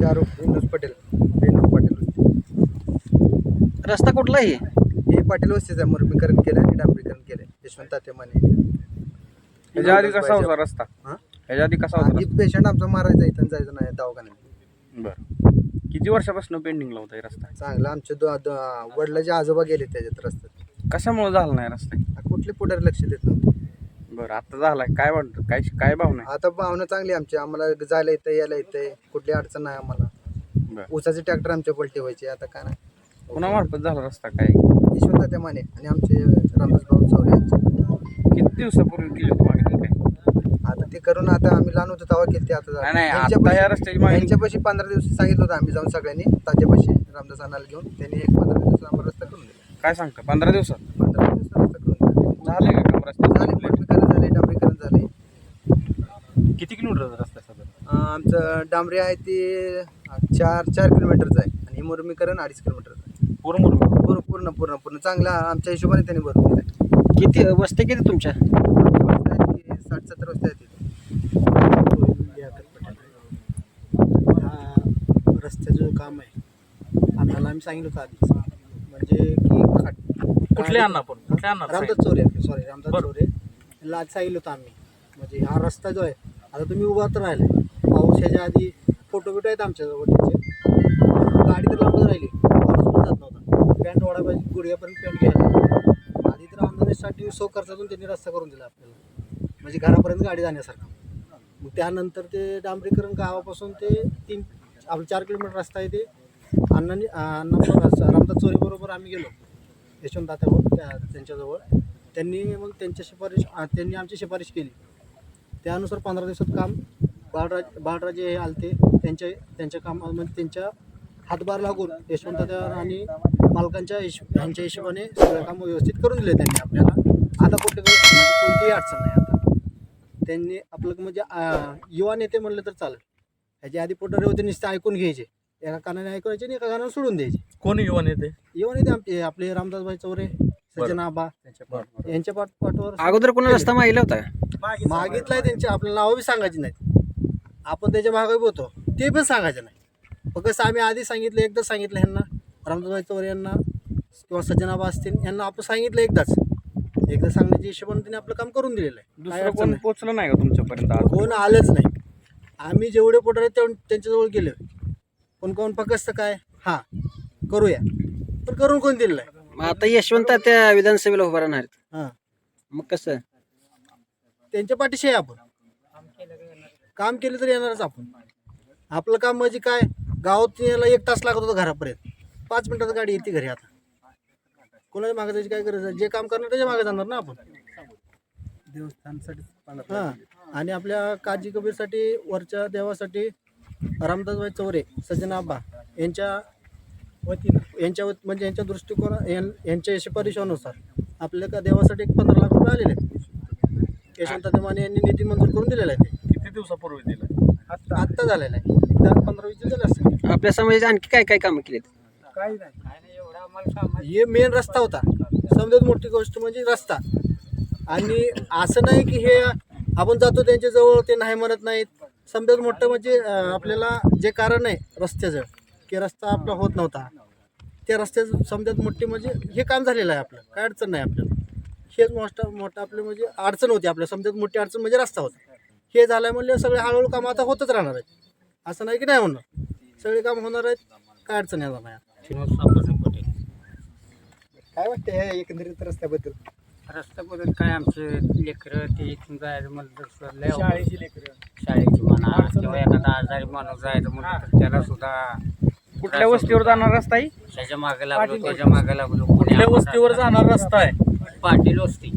शाहरुख विनोद पटेल विनोद पाटील वस्ती. रस्ता कुठला आहे हे पाटील वस्तीचं आहे मुरमीकरण केलं आणि डांबरीकरण केलं यशवंत तात्या माने ह्याच्या आधी कसा होता रस्ता? हां? ह्याच्या आधी कसा होता पेशंट आमचा मारायचा इथं जायचं नाही दवाखान्यात. रस्ता? बरं. किती वर्षापासून पेंडिंगला होता हे रस्ता? चांगलं आमचे दो दो- वडिलाचे आजोबा गेले त्याच्यात रस्त्यात. कशामुळे झाला नाही रस्ता? कुठले पुढारी लक्ष देत नव्हते. बरं आता झालाय काय वाटतं? काय काय भावना आहे? आता भावना चांगली आमची. आम्हाला जायला येतं यायला येतंय कुठली अडचण नाही आम्हाला. बरं. ऊसाचे ट्रॅक्टर आमच्या पलटी व्हायचे आता काय नाही. कुणामार्फत झाला रस्ता काय? यशवंत तात्या माने आणि आमचे रामदास भाऊ चौरे यांचे. किती दिवसापूर्वी केली होती मागणी काय? आता ते करून आता आम्ही लहान होतो तेव्हा केली ते आता नाही झालं. नाही आता रस्त्याची मागणी यांच्यापाशी पंधरा दिवस सांगितलं होतं आम्ही जाऊन सगळ्यांनी तात्यापाशी रामदास अण्णाला घेऊन. त्यांनी एक पंधरा दिवस आम्हाला रस्ता करून दिला. काय सांगता? पंधरा दिवसात? पंधरा दिवस रस्ता करून दिला. झाले का काम रस्ता झाले पटणीकरण झाले डांबरीकरण झाले किती किलोमीटर रस्ता साधारण अं, आमचं डांबरी आहे ते चार चार किलोमीटरचं आहे. आणि मुरमीकरण अडीच किलोमीटरचं आहे. पूर्ण पूर्ण पूर्ण पूर्ण पूर्ण पूर्ण. चांगला आमच्या हिशोबाने त्यांनी भरून दिलं किती वस्ती किती तुमच्या? साठ सत्तर वाजता येते हा रस्त्याचं जो काम आहे. अण्णाला आम्ही सांगितलं होतं आधीच. म्हणजे की खाट- कुठले अण्णा आपण कुठल्या अण्णा? रामदास चोरे सॉरी रामदास चोरे. यांना आज सांगितलं होतं आम्ही. म्हणजे हा रस्ता जो आहे आता तुम्ही उभा तर राहिला. पाऊस ह्याच्या आधी फोटो बिटो आहेत आमच्याजवळ त्याचे गाडी तर लांबच राहिली. पण जात नव्हता. पॅन्ट वाढा पाहिजे गुडघ्यापर्यंत पॅन्ट घ्यायला आधी तर आमदानीसाठी सो खर्चातून त्यांनी रस्ता करून दिला आपल्याला. म्हणजे घरापर्यंत गाडी जाण्यासारखा. मग त्यानंतर ते डांबरीकरण गावापासून ते तीन आपलं चार किलोमीटर रस्ता आहे ते. अण्णांनी अण्णा रामदास चोरीबरोबर आम्ही गेलो. यशवंत तात्यावर त्या त्यांच्याजवळ. त्यांनी मग त्यांच्या शिफारिश त्यांनी आमची शिफारिश केली. त्यानुसार पंधरा दिवसात काम बाळराज बाळराजे हे आलते. त्यांच्या त्यांच्या कामामध्ये त्यांच्या हातभार लागून यशवंत आणि मालकांच्या हिश यांच्या हिशोबाने सगळं काम व्यवस्थित करून दिले त्यांनी आपल्याला. आता कुठे म्हणजे कोणतीही अडचण नाही आता. त्यांनी आपलं म्हणजे युवा नेते म्हणलं तर चालेल. ह्याच्या आधी पोटारे होते नुसते ऐकून घ्यायचे. एका कानाने ऐकायचे आणि एका कानाने सोडून द्यायचे. कोण युवा नेते? युवा नेते आमचे आपले रामदासभाई चौरे. सज्जन आबा यांच्या पाठ पाठवर अगोदर कोणा रस्ता माहिला होता मागितलाय त्यांचे आपल्याला नावं बी सांगायची नाहीत. आपण त्याच्यामागे बी होतो ते पण सांगायचं नाही. फक्त कसं आम्ही आधी सांगितलं एकदाच सांगितलं ह्यांना रामदासभाई चौरे यांना किंवा सज्जन आबा असतील यांना आपण सांगितलं एकदाच. एकदा सांगण्याच्या हिशोबाने त्यांनी आपलं काम करून दिलेलं आहे. दुसरं कोण नाही. पोचलं नाही का तुमच्यापर्यंत कोण आलंच नाही. आम्ही जेवढे पोटर आहेत तेवढे त्यांच्याजवळ गेलो कोण कोण फक्त काय? हां करूया. पण करून कोण दिलं नाही मग आता यशवंत त्या विधानसभेला उभा राहणार आहेत. हां. मग कसं? त्यांच्या पाठीशी आहे आपण. काम केलं तर येणारच आपण. आपलं काम म्हणजे काय? गावात यायला एक तास लागत होता घरापर्यंत. पाच मिनिटात गाडी येते घरी आता. कोणाच्या मागे जायची काय गरज आहे? जे काम करणार त्याच्यामागे जाणार ना आपण. देवस्थानसाठी हां. आणि आपल्या काजी कबीरसाठी वरच्या देवासाठी रामदासबाई चौरे सज्जन आबा यांच्या वतीनं यांच्या वत- म्हणजे यांच्या दृष्टिकोन यां- यांच्या शिफारशीनुसार आपल्या का देवासाठी एक पंधरा लाख रुपये आलेले आहेत. यशवंत माने यांनी निधी मंजूर करून दिलेला आहे ते. किती दिवसापूर्वी दिलं? आत्ता आत्ता झालेला आहे. दहा पंधरा वीस दिवस झाले असतील आपल्या समाजात आणखी काय काय कामं केलीत? हे मेन रस्ता होता. समजत मोठी गोष्ट म्हणजे रस्ता. आणि असं नाही की हे आपण जातो त्यांच्याजवळ ते नाही म्हणत नाहीत. समजत मोठं म्हणजे आपल्याला जे कारण आहे रस्त्याचं. की रस्ता आपला होत नव्हता. त्या रस्त्याचं समजत मोठी म्हणजे हे काम झालेलं आहे आपलं. काय अडचण नाही आपल्याला. हेच मोठं मोठं आपलं म्हणजे अडचण होती आपल्या. समजत मोठी अडचण म्हणजे रस्ता होता. हे झालं म्हणजे सगळे हळूहळू काम आता होतच राहणार आहेत. असं नाही की नाही होणार. सगळे काम होणार आहेत. काय अडचण येणार नाही. काय वाटतं ह्या एकंदरीत रस्त्याबद्दल? रस्त्याबद्दल काय आमचे लेकरं ते इथून जायचं म्हणलं तर लय. शाळेची लेकरं. शाळेची म्हणा किंवा एखादा आजारी माणूस जायचं म्हणलं तर त्याला सुद्धा कुठल्या वस्तीवर जाणार रस्ता आहे? त्याच्यामागे लागलो त्याच्यामागे लागलो कुठल्या वस्तीवर जाणार रस्ता आहे? पाटील वस्ती.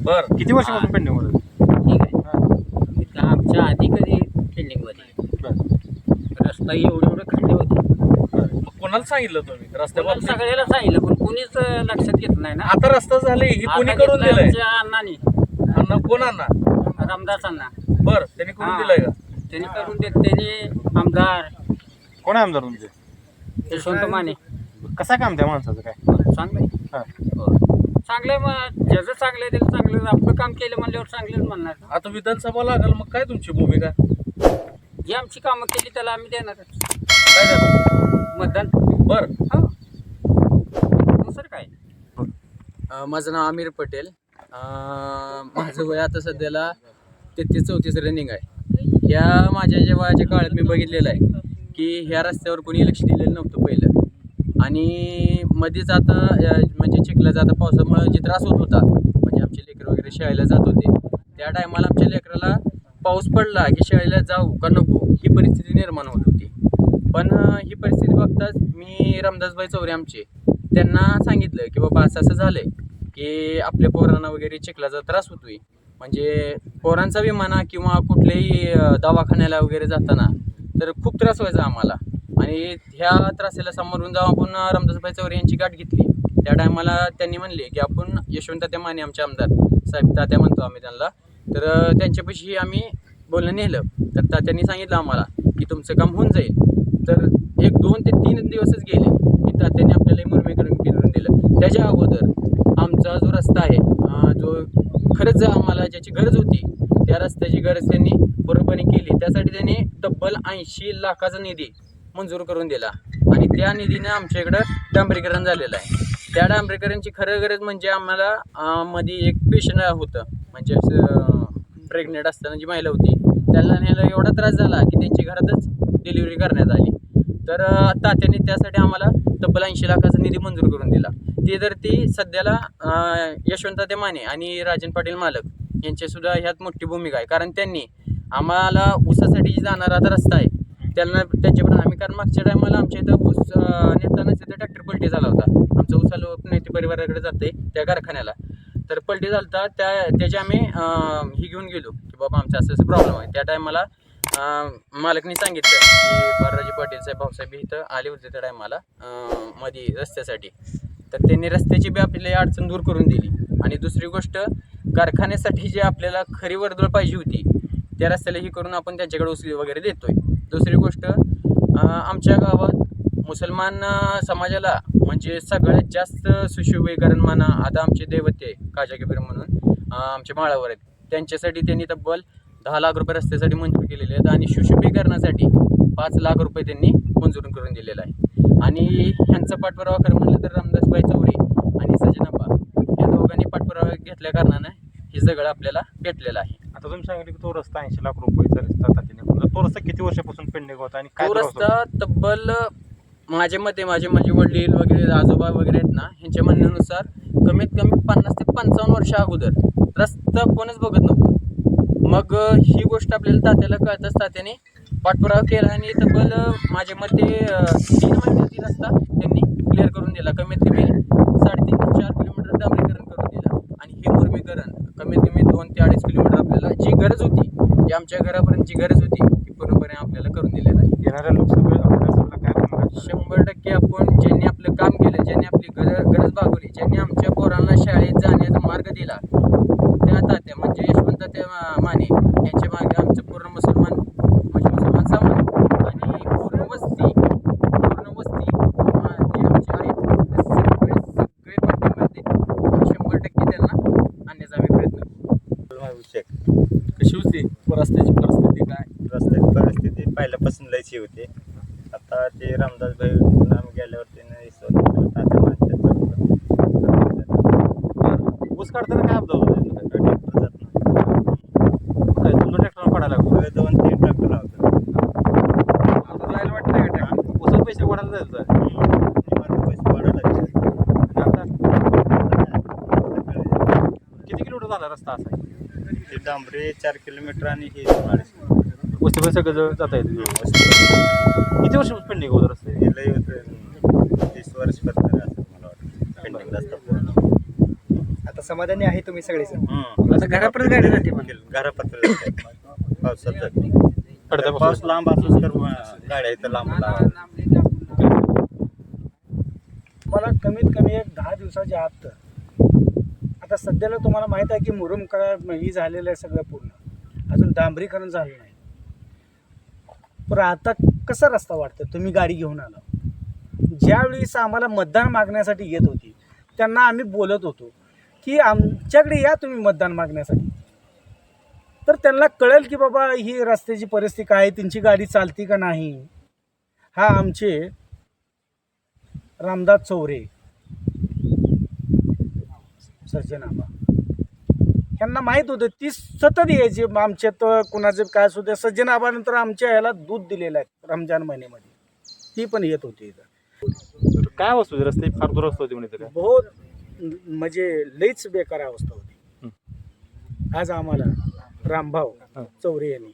बर. किती वर्षापासून पेंडिंग ठीक आहे. इथं आमच्या आधी कधी फिल्डिंगमध्ये रस्ता एवढे एवढे खड्डे होते. कोणाला सांगितलं तुम्ही? कोणाला रस्त्यावर सगळ्याला सांगितलं पण कुणीच लक्षात घेत नाही ना. आता रस्ता झाले ही कोणी आता करून घेतलंय दिलंय? आमच्या अण्णांनी. अण्णा कोण अण्णा? रामदास अण्णा. बर त्यांनी करून हा. दिलंय का? त्यांनी करून देत त्यांनी आमदार. कोण आहे आमदार तुमचे? यशवंत माने. कसा काम त्या माणसाचं काय? चांगलंय हा. हो. चांगलंय मग ज्याचं चांगलंय त्याला चांगलं आपलं काम केलं म्हणल्यावर चांगलंच म्हणणार. आता विधानसभा लागल मग काय तुमची भूमिका? जी आमची कामं केली त्याला आम्ही देणार काय झालं? मतदान. बर. दुसरं काय? अ, माझं नाव आमिर पटेल. अ, माझं वय आता सध्याला तेहतीस चौतीस रनिंग आहे. या माझ्या ज्या वयाच्या काळात मी बघितलेलं आहे की ह्या रस्त्यावर कोणी लक्ष दिलेलं नव्हतं पहिलं. आणि मध्येच आता म्हणजे चिखला जाता पावसामुळे जे त्रास होत होता म्हणजे आमचे लेकरं वगैरे शाळेला जात होते. त्या टायमाला आमच्या लेकराला पाऊस पडला की शाळेला जाऊ का नको ही परिस्थिती निर्माण होत होती. पण ही परिस्थिती बघताच मी रामदासबाई चौरे आमचे त्यांना सांगितलं की बाबा असं असं झालं की आपल्या पोरांना वगैरे चिखलाचा त्रास होतोय. म्हणजे पोरांचा विमाना किंवा कुठल्याही दवाखान्याला वगैरे जाताना तर खूप त्रास व्हायचा आम्हाला. आणि ह्या त्रासाला सामोरून जाऊन आपण रामदासबाई चौरे यांची गाठ घेतली. त्या टायमाला त्यांनी म्हणले की आपण यशवंत तात्या माने आमचे आमदार साहेब तात्या म्हणतो आम्ही त्यांना. तर त्यांच्यापाशी आम्ही बोलणं नेलं. तर तात्यांनी सांगितलं आम्हाला की तुमचं काम होऊन जाईल. तर एक दोन ते तीन दिवसच गेले की तात्यांनी आपल्याला मुरमी करून दिलं. त्याच्या अगोदर आमचा जो रस्ता आहे जो खरंच आम्हाला ज्याची गरज होती त्या रस्त्याची गरज त्यांनी पूर्णपणे केली. त्यासाठी त्यांनी तब्बल ऐंशी लाखाचा निधी मंजूर करून दिला. आणि त्या निधीने आमच्या इकडं डांबरीकरण झालेलं आहे. त्या डांबरीकरणची खरं गरज म्हणजे आम्हाला मध्ये एक पेशंट होतं. म्हणजे असं प्रेग्नेंट असताना जी महिला होती त्याला न्यायला एवढा त्रास झाला की त्यांची घरातच डिलिव्हरी करण्यात आली. तर तात्याने त्यासाठी आम्हाला तब्बल ऐंशी लाखाचा निधी मंजूर करून दिला. ते तर ती सध्याला यशवंत ते माने आणि राजन पाटील मालक यांचीसुद्धा ह्यात मोठी भूमिका आहे. कारण त्यांनी आम्हाला ऊसासाठी जाणारा आता रस्ता आहे त्यांना त्यांच्याकडून आम्ही कारण मागच्या टायमाला आमच्या इथं ऊस नेतानाच नेताना तिथं ट्रॅक्टर पलटी झाला होता. आमचा ऊस आलो नेते परिवाराकडे जाते त्या कारखान्याला. तर पलटी झालता त्या त्याची आम्ही ही घेऊन गेलो की बाबा आमचा असं असं प्रॉब्लेम आहे. त्या टायमाला मालकनी सांगितलं की बाळराजे पाटील साहेब भाऊसाहेब इथं आले होते त्या टायमाला मध्ये रस्त्यासाठी. तर त्यांनी रस्त्याची बी आपली अडचण दूर करून दिली. आणि दुसरी गोष्ट कारखान्यासाठी जे आपल्याला खरी वर्दळ पाहिजे होती त्या रस्त्याला ही करून आपण त्यांच्याकडे उचली वगैरे देतोय. दुसरी गोष्ट आमच्या गावात मुसलमान समाजाला म्हणजे सगळ्यात जास्त सुशोभीकरण म्हणा आता आमचे दैवते काजा कबीर म्हणून आमच्या माळावर आहेत. त्यांच्यासाठी त्यांनी तब्बल दहा लाख रुपये रस्त्यासाठी मंजूर केलेले आहेत आणि सुशोभीकरणासाठी पाच लाख रुपये त्यांनी मंजूर करून दिलेला आहे. आणि ह्यांचा पाठपुरावा खरं म्हणलं तर रामदासबाई चौरे आणि सजना घेतल्या कारणानं हे सगळं आपल्याला भेटलेलं आहे आता तुम्ही सांगितलं की तो रस्ता ऐंशी लाख रुपयाचा रस्ता तात्याने. तो रस्ता किती वर्षापासून पेंडिंग होता आणि काय तो त्रास होता? रस्ता तब्बल माझ्या मते माझे माझे वडील वगैरे आजोबा वगैरे आहेत ना ह्यांच्या म्हणण्यानुसार कमीत कमी पन्नास ते पंचावन्न वर्ष अगोदर रस्ता कोणच बघत नव्हतं मग अ, ही गोष्ट आपल्याला तात्याला कळताच तात्याने पाठपुरावा केला आणि तब्बल अ, माझ्या मते अ, तीन महिन्यात रस्ता त्यांनी क्लिअर करून दिला कमीत कमी साडेतीन ते चार किलोमीटर डांबरीकरण करून दिलं आणि हे मुरमीकरण कमीत कमी दोन ते अडीच किलोमीटर आपल्याला जी गरज होती जी आमच्या घरापर्यंत जी गरज होती ती पूर्णपणे आपल्याला करून दिलेलं आहे येणाऱ्या लोकसभा विधानसभेला काय? शंभर टक्के आपण ज्यांनी आपलं काम केलं ज्यांनी आपली गरज गरज भागवली ज्यांनी आमच्या पोरांना शाळेत जाण्याचा मार्ग दिला त्या तात्या म्हणजे यशवंत तात्या मा- माने यांच्या मागे आमचं पूर्ण मुसलमान म्हणजे मुसलमान समाज आणि पूर्ण वस्ती पूर्ण वस्ती अं, जे आमचे आहेत ते सगळे सगळे पाठिंबा देतील आणि शंभर टक्के त्यांना आणण्याचा आम्ही प्रयत्न करू कशी होती रस्त्याची परिस्थिती काय? रस्त्याची परिस्थिती पहिल्यापासून लयची होती. आता ते रामदास भाई नाम गेल्यावर त्याने स्वतः तात्या माणसाचं ऊस काढताना काय अपघात होता? ट्रॅक्टर जात. काय दोन ट्रॅक्टर पडायला होय, दोन तीन ट्रॅक्टर लावतात. आता जायला वाटतं का ऊसाला पैसे वाढायला जायचं पैसे वाढायला आता? किती किलोमीटर झाला रस्ता असा? डांबरे चार किलोमीटर आणि हे अडीच किलोमीटर. वस्तीवर सगळं जवळ जाता येतं. किती वर्ष पेंडिंग होतं रस्ते हे लय होतं. तीस वर्ष पत्तर असं मला वाटतं पेंडिंग रस्ता पूर्ण आता समाधानी आहे तुम्ही हम्म. आता घरापर्यंत गाडी जाते म्हणा. घरापत्र जाते. पावसात जाते पाऊस लांब असू तर गाड्या इथं लांब लावा मला कमीत कमी एक दहा दिवसाच्या आत आता सध्याला तुम्हाला माहीत आहे की मुरुम करा ही झालेलं आहे सगळं पूर्ण. अजून डांबरीकरण झालं नाही. पण आता कसा रस्ता वाटतं तुम्ही गाडी घेऊन आला. ज्यावेळेस आम्हाला मतदान मागण्यासाठी येत होती त्यांना आम्ही बोलत होतो की आमच्याकडे या तुम्ही मतदान मागण्यासाठी. तर त्यांना कळेल की बाबा ही रस्त्याची परिस्थिती काय आहे, त्यांची गाडी चालती का नाही? हा आमचे रामदास चौरे सज्जन आबा ह्यांना माहीत होतं ती सतत यायची आमच्यात कुणाचं काय सुद्धा सज्जन आबानंतर आमच्या ह्याला दूध दिलेलं आहे रमजान महिन्यामध्ये. ती पण येत होती इथं. काय वस्तू होती? रस्ते फार दुरस्त होते म्हणे काय? बहुत म्हणजे लईच बेकार अवस्था होती. आज आम्हाला रामभाऊ हं. चौरे यांनी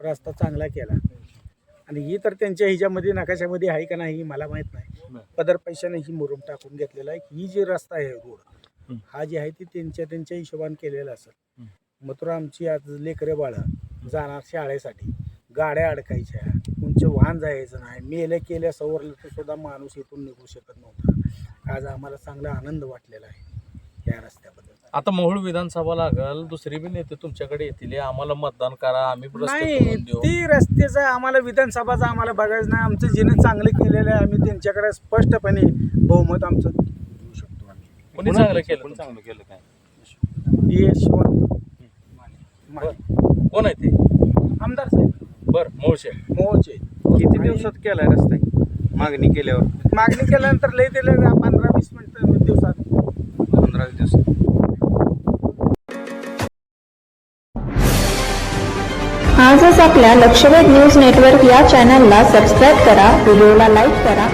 रस्ता चांगला केला. आणि ही तर त्यांच्या हिच्यामध्ये नकाशामध्ये आहे का नाही मला माहीत नाही. पदर पैशाने ही मुरुम टाकून घेतलेला आहे. ही जी रस्ता आहे रोड हं. जी आहे ती त्यांच्या त्यांच्या हिशोबाने केलेला असेल. मथुर आमची आज लेकरे बाळं जाणार शाळेसाठी. गाड्या अडकायच्या उंच वाहन जायचं नाही. मेले केल्या सवरलं तर सुद्धा माणूस इथून निघू शकत नव्हता. आज आम्हाला चांगला आनंद वाटलेला आहे या रस्त्याबद्दल. आता मोहोळ विधानसभा लागल दुसरी बी नेते तुमच्याकडे येतील. आम्हाला मतदान करा आम्ही नाही ती रस्त्याचं आम्हाला विधानसभाचं आम्हाला बघायचं नाही आमचं जिने चांगलं केलेलं आहे आम्ही त्यांच्याकडे स्पष्टपणे बहुमत आमचं कोणी चांगलं केलं कोणी चांगलं केलं काय? यशवंत. माने. कोण आहे ते? आमदार साहेब. बर मोळशे मोहचे किती दिवसात केलाय रस्ता? मागणी केल्यावर. मागणी केल्यानंतर लई दिलं पंधरा वीस मिनिट दिवसात. पंधरा दिवसात. आजच आपल्या लक्षवेध न्यूज नेटवर्क या चॅनलला सबस्क्राईब करा व्हिडिओला लाईक करा